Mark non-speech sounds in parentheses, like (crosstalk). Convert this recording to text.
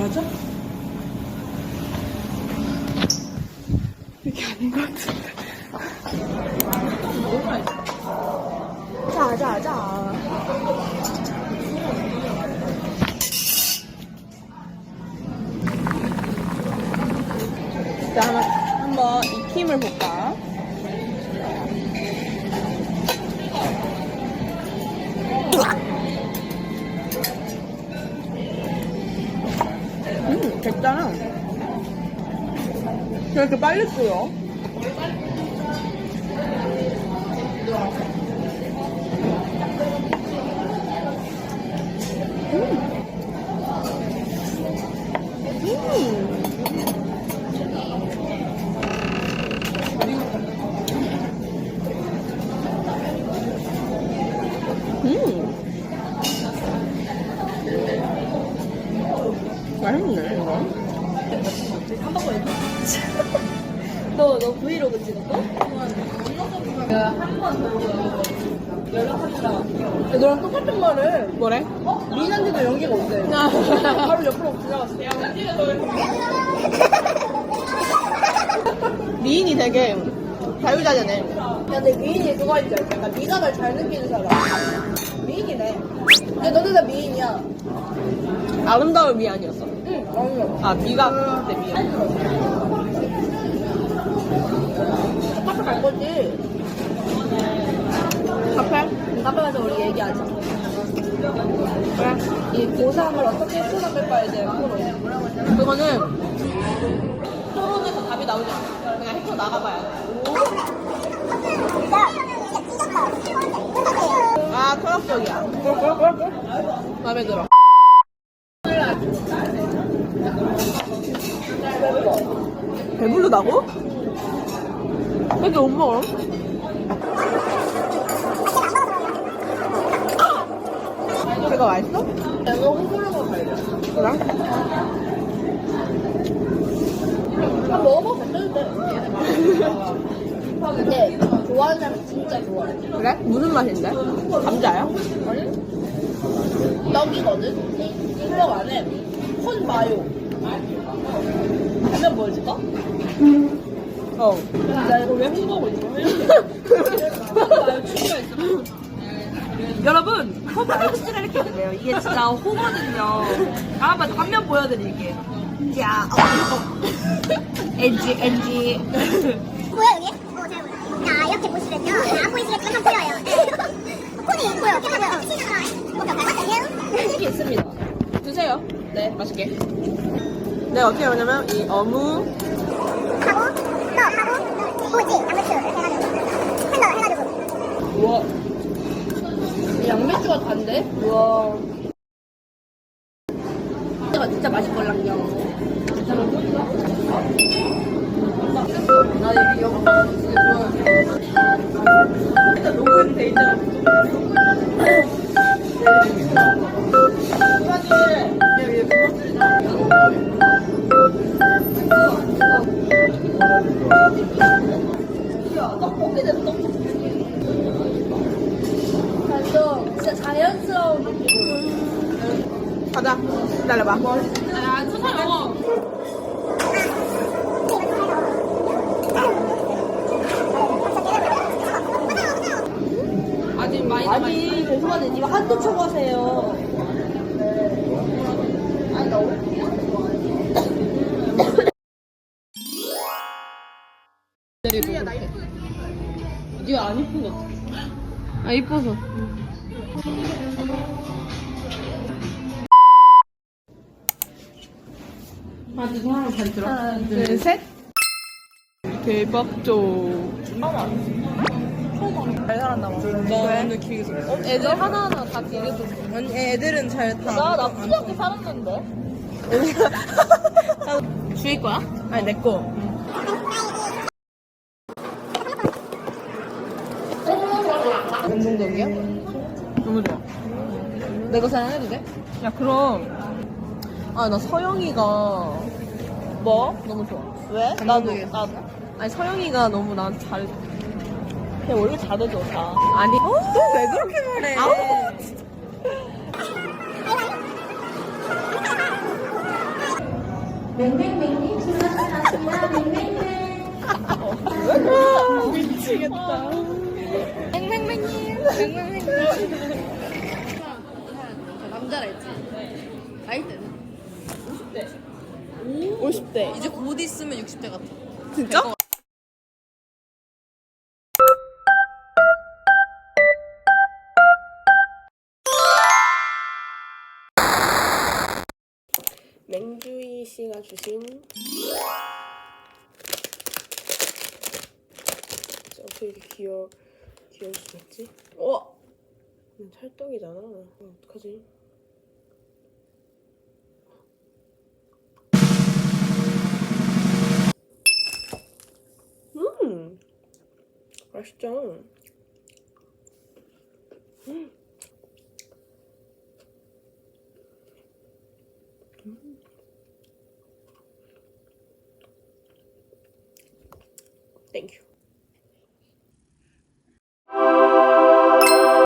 맞아? 이게 아닌 것 같은데. 자, 자, 자. 자, 한번, 한번 익힘을 볼까? 됐잖아. 왜 이렇게 빨리 끓여? 음. (laughs) 너, 너 브이로그 찍었어? 야, 너랑 똑같은 말을. 뭐래? 어? 미인한테도 연기가 없대. (laughs) 바로 옆으로 지나갔어. (laughs) 미인이 되게 자유자재네. 야, 근데 미인이 그거 있지 않아? 약간 미각을 잘 느끼는 사람. 미인이네. 근데 너네 다 미인이야. 아름다울 미안이었어. 응. 아, 미가 때 미안. 카페 갈 거지? 카페? 카페 가서 우리 얘기하자. 그래. 이 고3을 어떻게 풀어갈까에 대한 토론. 그거는 토론에서 답이 나오지 않아. 그냥 해서 나가봐야 돼. 아, 철학적이야. 마음에 들어. 배부르다고? 왜 이렇게 못 먹어? 이거 맛있어? 내가 홍보로만 갈래. 그래? 한 먹어봐, 괜찮은데. 근데 좋아하는 사람 진짜 좋아해. 그래? 무슨 맛인데? 감자야? 아니? 떡이거든? 이거 안에 콘 마요. 하면 보여줄까? 어. 나 이거 왜 홍보하고 있어? 왜 추가 있어. (laughs) 여러분, 호 말고치를 이렇게 해주세요. 이게 진짜 호거든요. 아, 맞아. 한면 보여드릴게. 야, 어, NG, NG. 보여 여기? 어, 잘 보여. 자, 이렇게 보시면요. 안 보이시겠지만 좀 보여요. (laughs) 콘이 보여. 이렇게 보여. 오케이, 오케이. 콘이 있습니다. 드세요. 네, 맛있게. 내가 어떻게 하냐면, 이 어묵, 하고, 또 하고, 오지, 아무튼 이렇게 해가지고. 팬더 해가지고. 우와. 이 양배추가 단데? 우와. 이거 진짜 맛있걸랑요. 나 여기 좋아해. 일단 녹음 돼 있잖아. 떡볶이는 떡볶이. 완전 진짜 자연스러운 느낌. 가자. 기다려봐. 아, 천천히 먹어. 아직 많이 남아있어. 아니 죄송한데 니가 한도 쳐가세요. 네가 안 이쁜 것 같아. 아, 이뻐서. 하나, 둘, 하나, 잘 들어. 하나, 둘, 셋. 대박죠. 잘 살았나 봐. 나 오늘 길게 썼어. 애들 하나하나 다 썼어. 아니, 애들은 잘 다. 나 나쁘지 않게 살았는데. (laughs) 주희 거야? 아니, 내 거. 감동적이야? 너무 좋아. 내가 사랑해도 돼? 야, 그럼. 아, 나 서영이가. 뭐? 너무 좋아. 왜? 나도, 나도. 아니, 서영이가 너무 나한테 잘해줘. 걔 원래 잘해줘, 다. 아니. 너왜 그렇게 말해? 아우, 맹맹맹님 수고하셨습니다. 맹맹맹. 미치겠다. 남자라 했지? 나이 때는? 50대. 이제 곧 있으면 60대 같아. 진짜? 맹주희 씨가 주신 진짜 어떻게 이렇게 귀여 있지? 어, 이건 찰떡이잖아. 어, 어떡하지? 음, 맛있죠? 음. 땡큐.